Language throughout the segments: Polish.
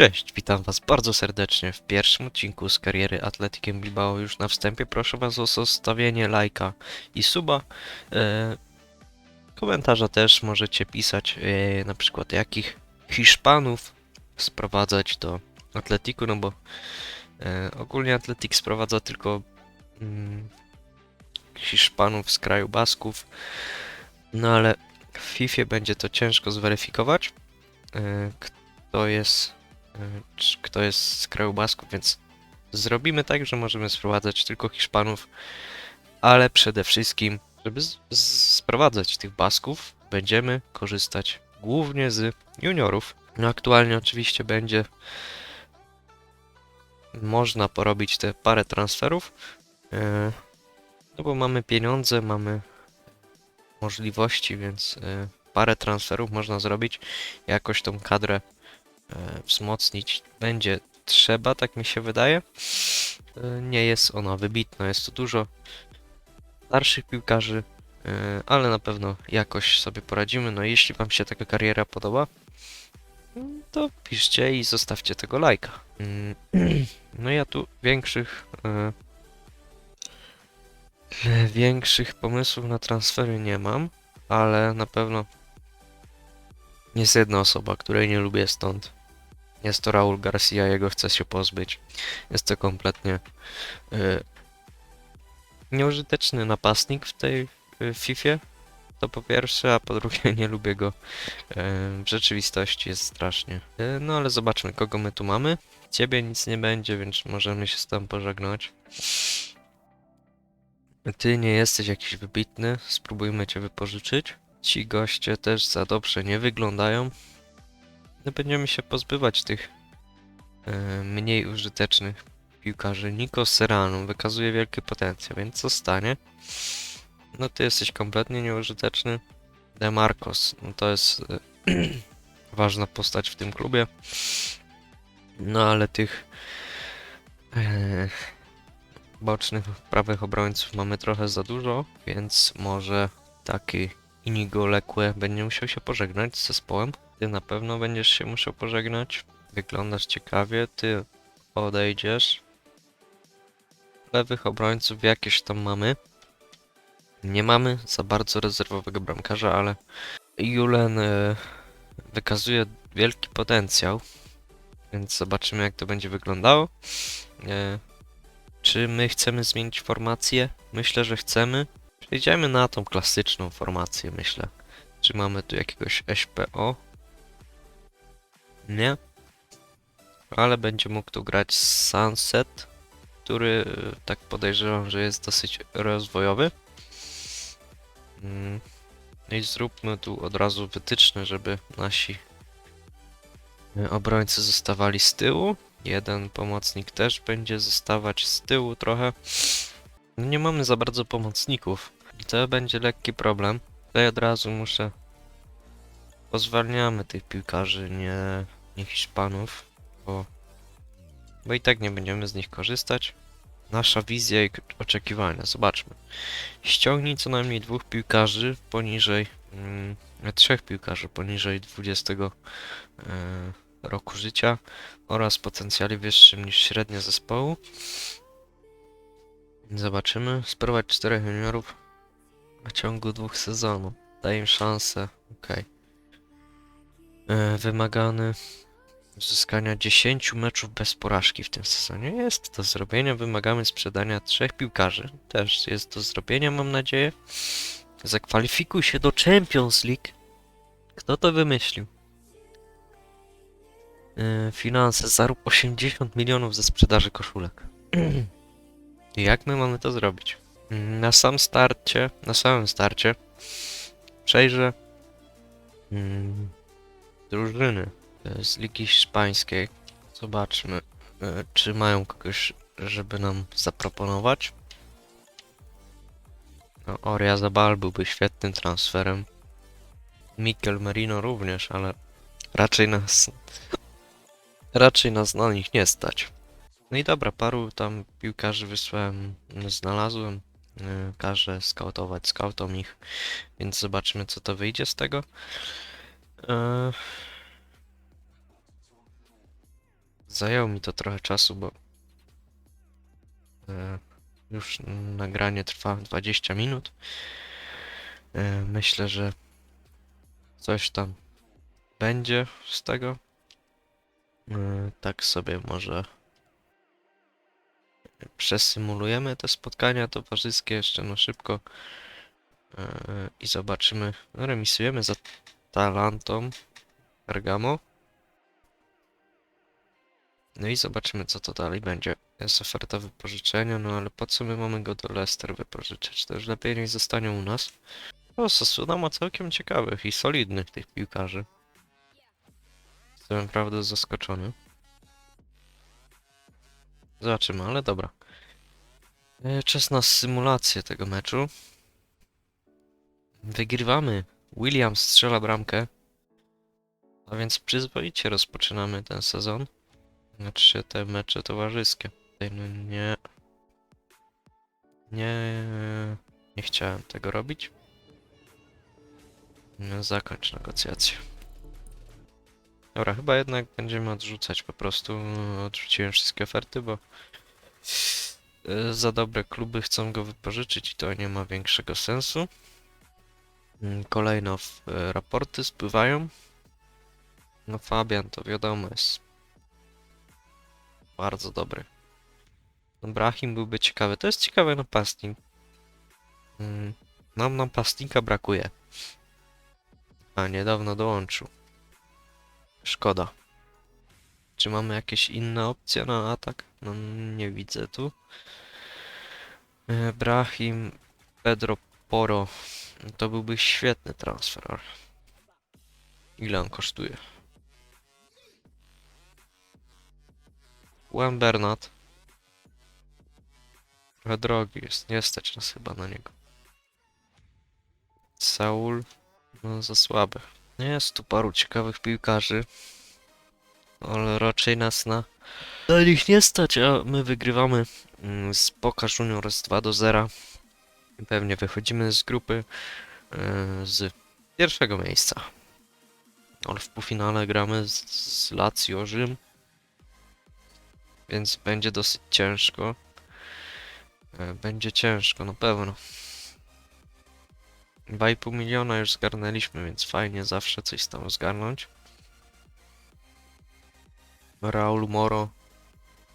Cześć, witam Was bardzo serdecznie w pierwszym odcinku z kariery Atletikiem Bilbao. Już na wstępie proszę Was o zostawienie lajka i suba. E, komentarza też możecie pisać, e, na przykład jakich Hiszpanów sprowadzać do Atletiku, no bo e, ogólnie Atletik sprowadza tylko mm, Hiszpanów z kraju Basków, no ale w FIFA będzie to ciężko zweryfikować, e, jest kto jest z kraju Basków, więc zrobimy tak, że możemy sprowadzać tylko Hiszpanów, ale przede wszystkim, żeby sprowadzać tych Basków, będziemy korzystać głównie z juniorów. No aktualnie oczywiście będzie można porobić te parę transferów, y, no bo mamy pieniądze, mamy możliwości, więc y, parę transferów można zrobić, jakoś tą kadrę e, wzmocnić będzie trzeba, tak mi się wydaje. E, Nie jest ona wybitna, jest to dużo starszych piłkarzy, e, ale na pewno jakoś sobie poradzimy. No jeśli Wam się taka kariera podoba, to piszcie i zostawcie tego lajka. Mm, No ja tu większych e, e, większych pomysłów na transfery nie mam, ale na pewno jest jedna osoba, której nie lubię stąd. Jest to Raul Garcia, jego chcę się pozbyć. Jest to kompletnie y, nieużyteczny napastnik w tej y, Fifie. To po pierwsze, a po drugie nie lubię go. y, w rzeczywistości jest strasznie. Y, no ale zobaczmy, kogo my tu mamy. Ciebie nic nie będzie, więc możemy się z tym pożegnać. Ty nie jesteś jakiś wybitny, spróbujmy cię wypożyczyć. Ci goście też za dobrze nie wyglądają. No będziemy się pozbywać tych e, mniej użytecznych piłkarzy. Nico Serrano wykazuje wielki potencjał, więc co stanie? No ty jesteś kompletnie nieużyteczny. De Marcos, no to jest e, ważna postać w tym klubie. No ale tych e, bocznych prawych obrońców mamy trochę za dużo, więc może taki Inigo Lekłe będzie musiał się pożegnać z zespołem. Ty na pewno będziesz się musiał pożegnać. Wyglądasz ciekawie, ty odejdziesz. Lewych obrońców jakieś tam mamy. Nie mamy za bardzo rezerwowego bramkarza, ale Julen e, wykazuje wielki potencjał. Więc zobaczymy jak to będzie wyglądało. E, czy my chcemy zmienić formację? Myślę, że chcemy. Przejdziemy na tą klasyczną formację, myślę. Czy mamy tu jakiegoś SPO? Nie. Ale będzie mógł tu grać Sunset, który e, tak podejrzewam, że jest dosyć rozwojowy. Mm. I zróbmy tu od razu wytyczne, żeby nasi e, obrońcy zostawali z tyłu. Jeden pomocnik też będzie zostawać z tyłu trochę. Nie mamy za bardzo pomocników. To będzie lekki problem. Tutaj od razu muszę. Pozwalniamy tych piłkarzy, nie, nie Hiszpanów, bo, bo i tak nie będziemy z nich korzystać. Nasza wizja i oczekiwania. Zobaczmy. Ściągnij co najmniej dwóch piłkarzy poniżej. Mm, trzech piłkarzy poniżej 20 e, roku życia oraz potencjale wyższym niż średnia zespołu. Zobaczymy. Spróbować czterech juniorów w ciągu dwóch sezonów. Daj im szansę. Okej. E, Wymagany uzyskania 10 meczów bez porażki w tym sezonie. Jest do zrobienia. Wymagamy sprzedania trzech piłkarzy. Też jest do zrobienia, mam nadzieję. Zakwalifikuj się do Champions League. Kto to wymyślił? E, Finanse. Zarób 80 milionów ze sprzedaży koszulek. Jak my mamy to zrobić? Na sam starcie, na samym starcie przejrzę mm, drużyny z Ligi Hiszpańskiej. Zobaczmy, e, czy mają kogoś, żeby nam zaproponować. No, Oria Zabal byłby świetnym transferem. Mikel Merino również, ale raczej nas raczej nas na nich nie stać. No i dobra, paru tam piłkarzy wysłałem, znalazłem. Y, każe skautować skautom ich, więc zobaczymy co to wyjdzie z tego. E, zajęło mi to trochę czasu, bo e, już nagranie trwa 20 minut. E, myślę, że coś tam będzie z tego. Tak sobie może przesymulujemy te spotkania towarzyskie jeszcze no szybko e, i zobaczymy. No, remisujemy za Talantą Bergamo. No i zobaczymy co to dalej będzie. Jest oferta wypożyczenia, no ale po co my mamy go do Leicester wypożyczać? To już lepiej niech zostanie u nas. O, Sasuna ma całkiem ciekawych i solidnych tych piłkarzy. Jestem naprawdę zaskoczony. Zobaczymy, ale dobra. E, czas na symulację tego meczu. Wygrywamy. Williams strzela bramkę. A więc przyzwoicie rozpoczynamy ten sezon. Znaczy te mecze towarzyskie. No nie. Nie. Nie chciałem tego robić. No, zakończ negocjacje. Dobra, chyba jednak będziemy odrzucać po prostu. Odrzuciłem wszystkie oferty, bo e, za dobre kluby chcą go wypożyczyć i to nie ma większego sensu. Mm, kolejno e, raporty spływają. No Fabian to wiadomo jest bardzo dobry. Brahim byłby ciekawy. To jest ciekawy napastnik. Mm, nam napastnika brakuje. A niedawno dołączył. Szkoda. Czy mamy jakieś inne opcje na atak? No nie widzę tu. Brahim, Pedro Poro. To byłby świetny transfer. Ile on kosztuje? Juan Bernat. Trochę drogi jest, nie stać nas chyba na niego. Saul, no za słaby. Jest tu paru ciekawych piłkarzy. Ale raczej nas na, na nich nie stać, a my wygrywamy mm, z Boca Juniors 2 do 0. Pewnie wychodzimy z grupy e, z pierwszego miejsca. Ale w półfinale gramy z, z Lazio Rzym. Więc będzie dosyć ciężko. E, będzie ciężko na pewno. 2,5 miliona już zgarnęliśmy, więc fajnie zawsze coś tam zgarnąć. Raul Moro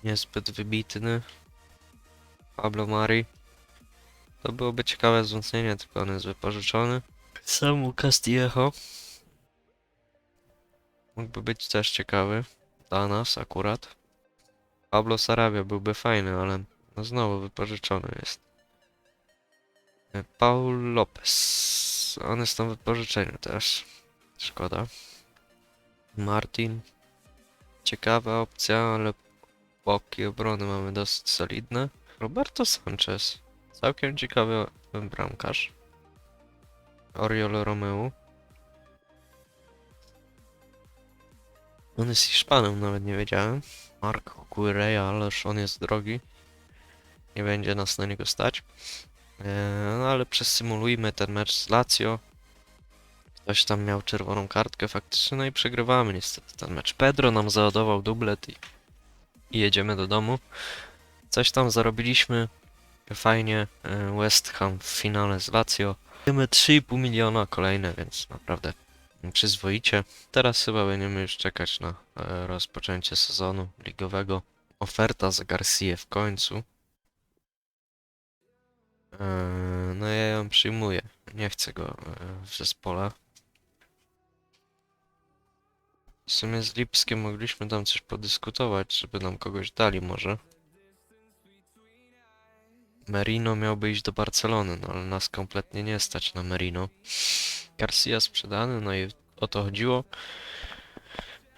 niezbyt wybitny. Pablo Mari. To byłoby ciekawe wzmocnienie, tylko on jest wypożyczony. Samu Castillejo. Mógłby być też ciekawy. Dla nas akurat. Pablo Sarabia byłby fajny, ale no znowu wypożyczony jest. Paul Lopez. On jest tam w pożyczeniu też. Szkoda. Martin. Ciekawa opcja, ale boki obrony mamy dosyć solidne. Roberto Sanchez. Całkiem ciekawy bramkarz. Oriol Romeu. On jest Hiszpanem, nawet nie wiedziałem. Marco Guerreiro, ależ on jest drogi. Nie będzie nas na niego stać. E, no ale przesymulujmy ten mecz z Lazio. Ktoś tam miał czerwoną kartkę faktycznie, no i przegrywamy niestety ten mecz. Pedro nam załadował dublet i, i jedziemy do domu. Coś tam zarobiliśmy. Fajnie. E, West Ham w finale z Lazio. Mamy 3,5 miliona kolejne, więc naprawdę przyzwoicie. Teraz chyba będziemy już czekać na e, rozpoczęcie sezonu ligowego. Oferta za Garcia w końcu. Eee, no ja ją przyjmuję. Nie chcę go e, w zespole. W sumie z Lipskiem mogliśmy tam coś podyskutować, żeby nam kogoś dali może. Merino miałby iść do Barcelony, no ale nas kompletnie nie stać na Merino. Garcia sprzedany, no i o to chodziło.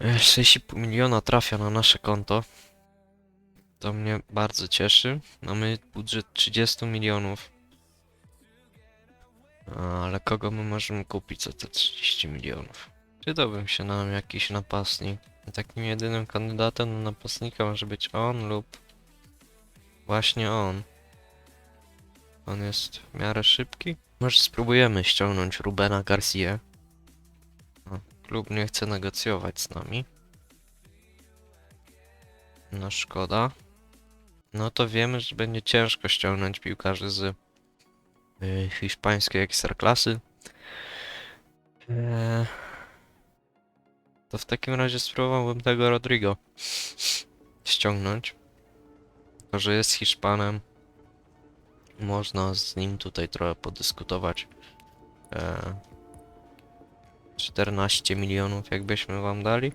6,5 miliona trafia na nasze konto. To mnie bardzo cieszy. Mamy budżet 30 milionów. Ale kogo my możemy kupić za te 30 milionów? Przydałbym się nam jakiś napastnik. Takim jedynym kandydatem na napastnika może być on lub właśnie on. On jest w miarę szybki. Może spróbujemy ściągnąć Rubena Garcia. Klub nie chce negocjować z nami. No szkoda. No to wiemy, że będzie ciężko ściągnąć piłkarzy z y, hiszpańskiej ekstraklasy. Eee, to w takim razie spróbowałbym tego Rodrigo ściągnąć. To, że jest Hiszpanem, można z nim tutaj trochę podyskutować. Eee, 14 milionów jakbyśmy wam dali?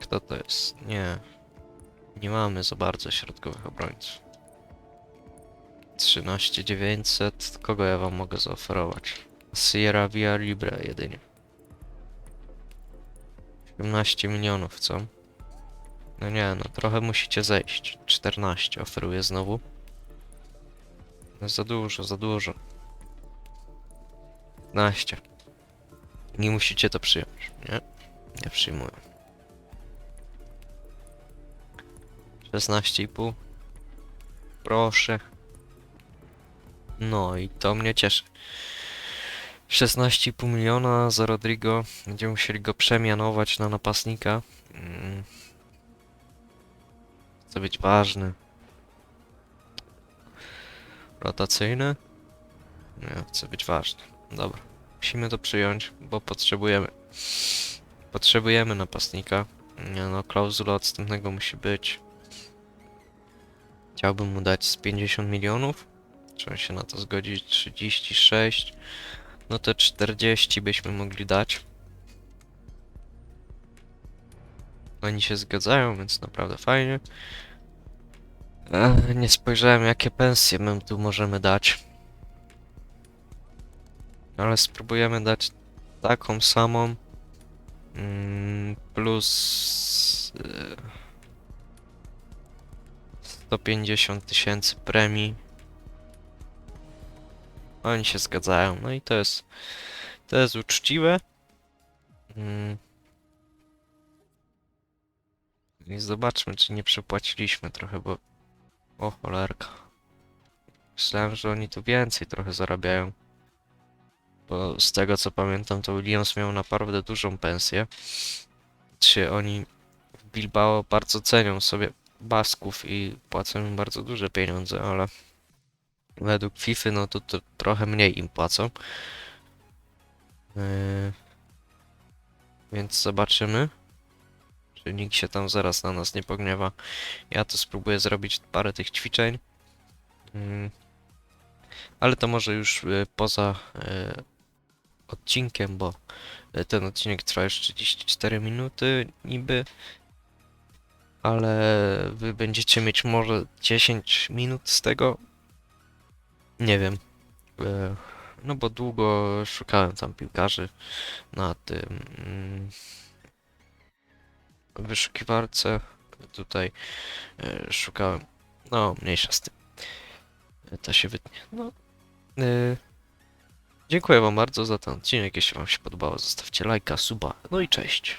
Kto to jest? Nie. Nie mamy za bardzo środkowych obrońców. 13 900. Kogo ja wam mogę zaoferować? Sierra Via Libre jedynie. 17 milionów, co? No nie, no trochę musicie zejść. 14 oferuję znowu. No za dużo, za dużo. 15. Nie musicie to przyjąć, nie? Nie przyjmuję. 16,5. Proszę. No i to mnie cieszy. 16,5 miliona za Rodrigo. Będziemy musieli go przemianować na napastnika. Mm. Chce być ważny. Rotacyjny? Nie, chce być ważny. Dobra. Musimy to przyjąć, bo potrzebujemy. Potrzebujemy napastnika. No, klauzula odstępnego musi być. Chciałbym mu dać z 50 milionów. On się na to zgodzi? 36. No to 40 byśmy mogli dać. Oni się zgadzają, więc naprawdę fajnie. Ech, nie spojrzałem jakie pensje my tu możemy dać. Ale spróbujemy dać taką samą. Mm, plus... y, 150 tysięcy premii. Oni się zgadzają, no i to jest, to jest uczciwe. Mm. I zobaczmy, czy nie przepłaciliśmy trochę, bo... O cholerka. Myślałem, że oni tu więcej trochę zarabiają. Bo z tego co pamiętam, to Williams miał naprawdę dużą pensję. Czy oni w Bilbao bardzo cenią sobie Basków i płacą im bardzo duże pieniądze, ale według FIFA no to, to trochę mniej im płacą. Yy, więc zobaczymy, czy nikt się tam zaraz na nas nie pogniewa. Ja to spróbuję zrobić parę tych ćwiczeń. Yy, ale to może już yy, poza yy, odcinkiem, bo yy, ten odcinek trwa już 34 minuty niby ale wy będziecie mieć może 10 minut z tego. Nie wiem. E, No bo długo szukałem tam piłkarzy na tym mm, wyszukiwarce. Tutaj e, szukałem. No, mniejsza z tym. E, To się wytnie. No. Dziękuję wam bardzo za ten odcinek. Jeśli wam się podobało, zostawcie lajka, suba. No i cześć.